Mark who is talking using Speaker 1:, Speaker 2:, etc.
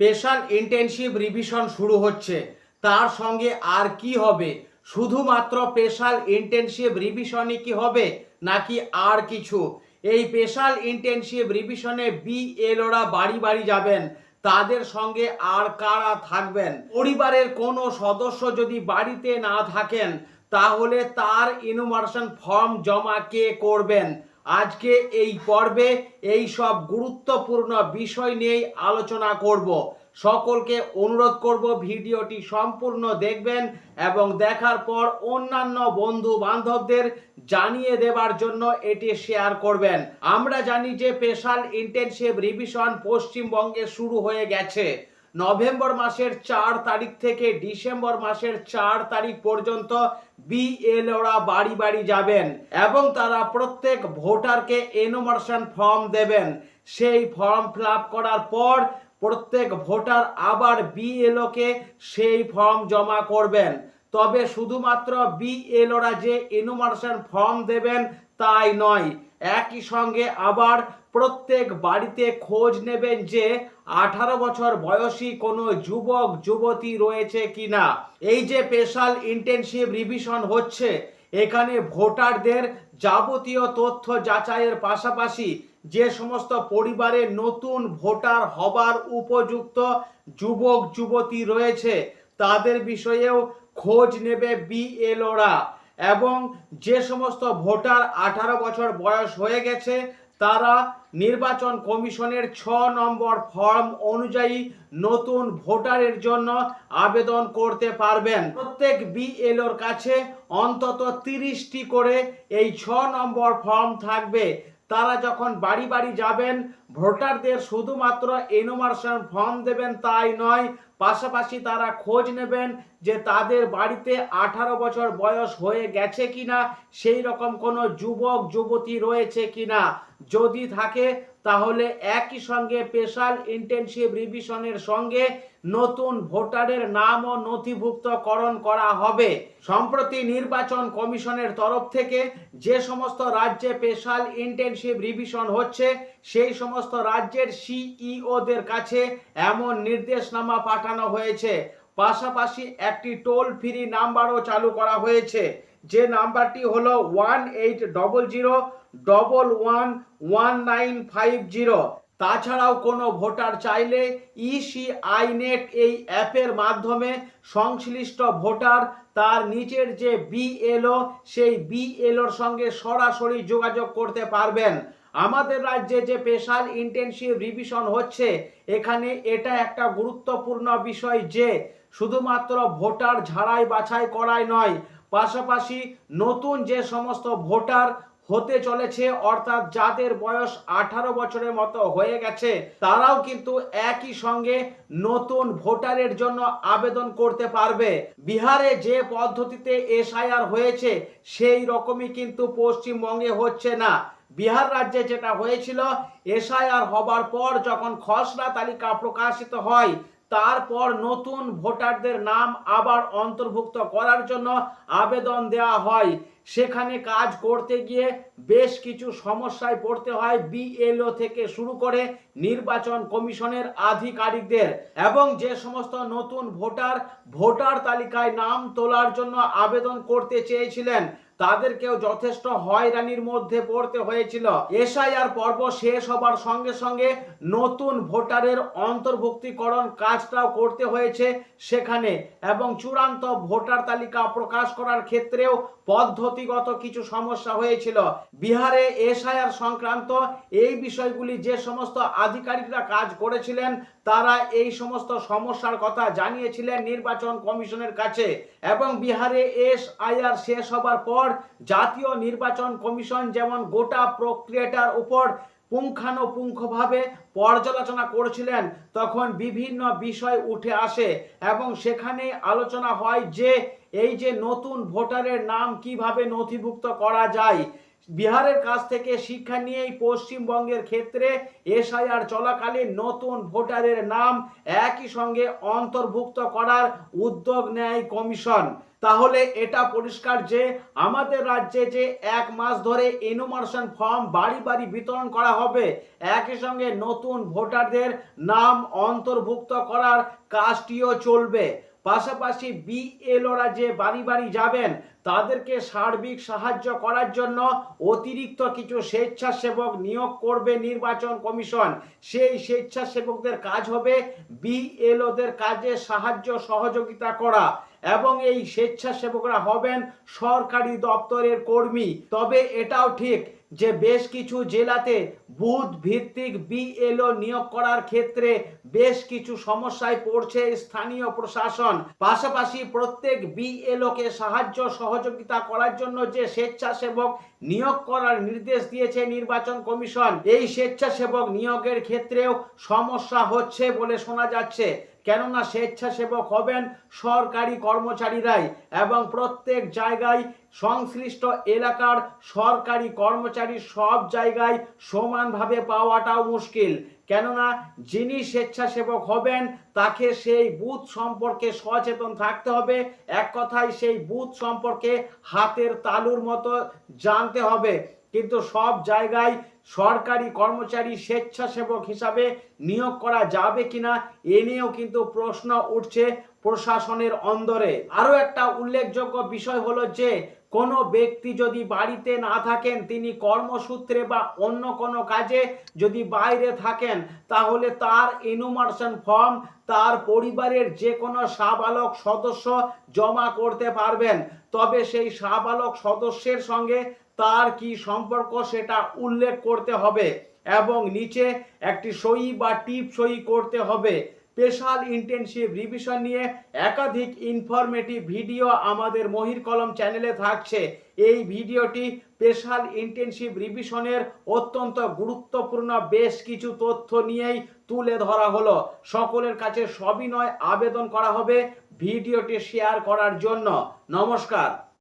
Speaker 1: Special intensive revision শুরু হচ্ছে। তার সঙ্গে আর কি হবে? শুধুমাত্র স্পেশাল ইন্টেনসিভ রিভিশনই কি হবে, নাকি আর কিছু? এই স্পেশাল ইন্টেনসিভ রিভিশনে বিএলওরা বাড়ি বাড়ি যাবেন। তাদের সঙ্গে আর কারা থাকবেন? পরিবারের কোনো সদস্য যদি বাড়িতে না থাকেন, তাহলে তার ইনুমার্শন ফর্ম জমা কে করবেন? আজকে এই পর্বে এই সব গুরুত্বপূর্ণ বিষয় নিয়েই আলোচনা করব। সকলকে অনুরোধ করব ভিডিওটি সম্পূর্ণ দেখবেন এবং দেখার পর অন্যান্য বন্ধু বান্ধবদের জানিয়ে দেবার জন্য এটি শেয়ার করবেন। আমরা জানি যে স্পেশাল ইন্টেনসিভ রিভিশন পশ্চিমবঙ্গে শুরু হয়ে গেছে। নভেম্বর মাসের চার তারিখ থেকে ডিসেম্বর মাসের চার তারিখ পর্যন্ত বিএলওরা বাড়ি বাড়ি যাবেন এবং তারা প্রত্যেক ভোটারকে এনোমার্শন ফর্ম দেবেন। সেই ফর্ম ফিল করার পর প্রত্যেক ভোটার আবার বিএলওকে সেই ফর্ম জমা করবেন। তবে শুধুমাত্র বিএলওরা যে এনুমার্শন ফর্ম দেবেন তাই নয়, একই সঙ্গে আবার প্রত্যেক বাড়িতে খোঁজ নেবেন যে আঠারো বছর বয়সী কোনো যুবক, যুবতী রয়েছে কিনা। এই যে স্পেশাল ইন্টেনসিভ রিভিশন হচ্ছে, এখানে ভোটারদের যাবতীয় তথ্য যাচাইয়ের পাশাপাশি যে সমস্ত পরিবারে নতুন ভোটার হবার উপযুক্ত যুবক, যুবতী রয়েছে, তাদের বিষয়েও খোঁজ নেবে বিএলওরা এবং যে সমস্ত ভোটার আঠারো বছর বয়স হয়ে গেছে তারা নির্বাচন কমিশনের ছ নম্বর ফর্ম অনুযায়ী নতুন ভোটারের জন্য আবেদন করতে পারবেন। প্রত্যেক বিএলওর কাছে অন্তত তিরিশটি করে এই ছ নম্বর ফর্ম থাকবে। তারা যখন বাড়ি বাড়ি যাবেন, ভোটারদের শুধুমাত্র এনোমার্শন ফর্ম দেবেন তাই নয়, পাশাপাশি তারা খোঁজ নেবেন যে তাদের বাড়িতে আঠারো বছর বয়স হয়ে গেছে কিনা, সেই রকম কোনো যুবক, যুবতী রয়েছে কিনা। যদি থাকে, তাহলে একই সঙ্গে স্পেশাল ইন্টেনসিভ রিভিশনের সঙ্গে নতুন ভোটারের নাম ও নথিভুক্তকরণ করা হবে। সম্প্রতি নির্বাচন কমিশনের তরফ থেকে যে সমস্ত রাজ্যে স্পেশাল ইন্টেনসিভ রিভিশন হচ্ছে, সেই সমস্ত রাজ্যের সিইওদের কাছে এমন নির্দেশনামা পাঠানো হয়েছে। পাশাপাশি একটি টোল ফ্রি নাম্বারও চালু করা হয়েছে। যে নাম্বারটি হলো one eight double zero double one one nine five zero. তাছাড়াও কোনো ভোটার চাইলে ইসি আইনেট এই অ্যাপের মাধ্যমে সংশ্লিষ্ট ভোটার তার নিচের যে বিএলও সেই বিএলওর সঙ্গে সরাসরি যোগাযোগ করতে পারবেন। আমাদের রাজ্যে যে স্পেশাল ইন্টেনসিভ রিভিশন হচ্ছে, এখানে এটা একটা গুরুত্বপূর্ণ বিষয় যে শুধুমাত্র ভোটার ঝাড়াই বাছাই করাই নয় পাশাপাশি নতুন যে সমস্ত ভোটার হতে চলেছে, অর্থাৎ যাদের বয়স আঠারো বছরের মতো হয়ে গেছে, তারাও কিন্তু একই সঙ্গে নতুন ভোটারের জন্য আবেদন করতে পারবে। বিহারে যে পদ্ধতিতে এসআইআর হয়েছে, সেই রকমই কিন্তু পশ্চিমবঙ্গে হচ্ছে না। বিহার রাজ্যে যেটা হয়েছিল, এসআইআর হবার পর যখন খসড়া তালিকা প্রকাশিত হয় তারপর নতুন ভোটারদের নাম আবার অন্তর্ভুক্ত করার জন্য আবেদন দেওয়া হয়। সেখানে কাজ করতে গিয়ে বেশ কিছু সমস্যায় পড়তে হয় বিএলও থেকে শুরু করে নির্বাচন কমিশনের আধিকারিকদের এবং যে সমস্ত নতুন ভোটার ভোটার তালিকায় নাম তোলার জন্য আবেদন করতে চেয়েছিলেন তাদেরকেও যথেষ্ট হয়রানির মধ্যে পড়তে হয়েছিল। এসআইআর পর্ব শেষ হবার সঙ্গে সঙ্গে নতুন ভোটারের অন্তর্ভুক্তিকরণ কাজটাও করতে হয়েছে সেখানে এবং চূড়ান্ত ভোটার তালিকা প্রকাশ করার ক্ষেত্রেও পদ্ধতিগত কিছু সমস্যা হয়েছিল। বিহারে এসআইআর সংক্রান্ত এই বিষয়গুলি যে সমস্ত আধিকারিকরা কাজ করেছিলেন, তারা এই সমস্ত সমস্যার কথা জানিয়েছিলেন নির্বাচন কমিশনের কাছে এবং বিহারে এসআইআর শেষ হবার পর জাতীয় নির্বাচন কমিশন যেমন গোটা প্রক্রিয়াটার উপর পুঙ্খানুপুঙ্খভাবে পর্যালোচনা করেছিলেন, তখন বিভিন্ন বিষয় উঠে আসে এবং সেখানে আলোচনা হয় যে এই যে নতুন ভোটারের নাম কীভাবে নথিভুক্ত করা যায় বিহারের কাছ থেকে শিক্ষা নিয়েই পশ্চিমবঙ্গের ক্ষেত্রে এসআইআর চলাকালীন নতুন ভোটারের নাম একই সঙ্গে অন্তর্ভুক্ত করার উদ্যোগ নেয় কমিশন। তাহলে এটা পরিষ্কার যে আমাদের রাজ্যে যে এক মাস ধরে এনুমারেশন ফর্ম বাড়ি বাড়ি বিতরণ করা হবে, একই সঙ্গে নতুন ভোটারদের নাম অন্তর্ভুক্ত করার কাজটিও চলবে। পাশাপাশি বিএলওরা যে বাড়ি বাড়ি যাবেন, তাদেরকে সার্বিক সাহায্য করার জন্য অতিরিক্ত কিছু স্বেচ্ছাসেবক নিয়োগ করবে নির্বাচন কমিশন। সেই স্বেচ্ছাসেবকদের কাজ হবে বিএলওদের কাজে সাহায্য সহযোগিতা করা এবং এই স্বেচ্ছাসেবকরা হবেন সরকারি দপ্তরের কর্মী। তবে এটাও ঠিক যে বেশ কিছু জেলাতে বুথ ভিত্তিক বিএলও নিয়োগ করার ক্ষেত্রে বেশ কিছু সমস্যায় পড়ছে স্থানীয় প্রশাসন। পাশাপাশি প্রত্যেক বিএলওকে সাহায্য সহযোগিতা করার জন্য যে স্বেচ্ছাসেবক নিয়োগ করার নির্দেশ দিয়েছে নির্বাচন কমিশন, এই স্বেচ্ছাসেবক নিয়োগের ক্ষেত্রেও সমস্যা হচ্ছে বলে শোনা যাচ্ছে। কেননা স্বেচ্ছাসেবক হবেন সরকারি কর্মচারীরাই এবং প্রত্যেক জায়গায় সংশ্লিষ্ট এলাকার সরকারি কর্মচারী সব জায়গায় সমানভাবে পাওয়াটাও মুশকিল। কেননা যিনি স্বেচ্ছাসেবক হবেন, তাকে সেই বুথ সম্পর্কে সচেতন থাকতে হবে। এক কথায় সেই বুথ সম্পর্কে হাতের তালুর মতো জানতে হবে। কিন্তু সব জায়গায় সরকারি কর্মচারী স্বেচ্ছাসেবক হিসাবে নিয়োগ করা যাবে কিনা, এ নিয়েও কিন্তু প্রশ্ন উঠছে প্রশাসনের অন্দরে। আরও একটা উল্লেখযোগ্য বিষয় হলো যে, কোনো ব্যক্তি যদি বাড়িতে না থাকেন, তিনি কর্মসূত্রে বা অন্য কোনো কাজে যদি বাইরে থাকেন, তাহলে তার এনুমার্শন ফর্ম তার পরিবারের যে কোনো সাবালক সদস্য জমা করতে পারবেন। তবে সেই সাবালক সদস্যের সঙ্গে তার কি সম্পর্ক সেটা উল্লেখ করতে হবে এবং নিচে একটি সই বা টিপ সই করতে হবে। স্পেশাল ইন্টেনসিভ রিভিশন নিয়ে একাধিক ইনফরমেটিভ ভিডিও আমাদের মহির কলম চ্যানেলে থাকছে। এই ভিডিওটি স্পেশাল ইন্টেনসিভ রিভিশনের অত্যন্ত গুরুত্বপূর্ণ বেশ কিছু তথ্য নিয়েই তুলে ধরা হলো। সকলের কাছে সবিনয় আবেদন করা হবে ভিডিওটি শেয়ার করার জন্য। নমস্কার।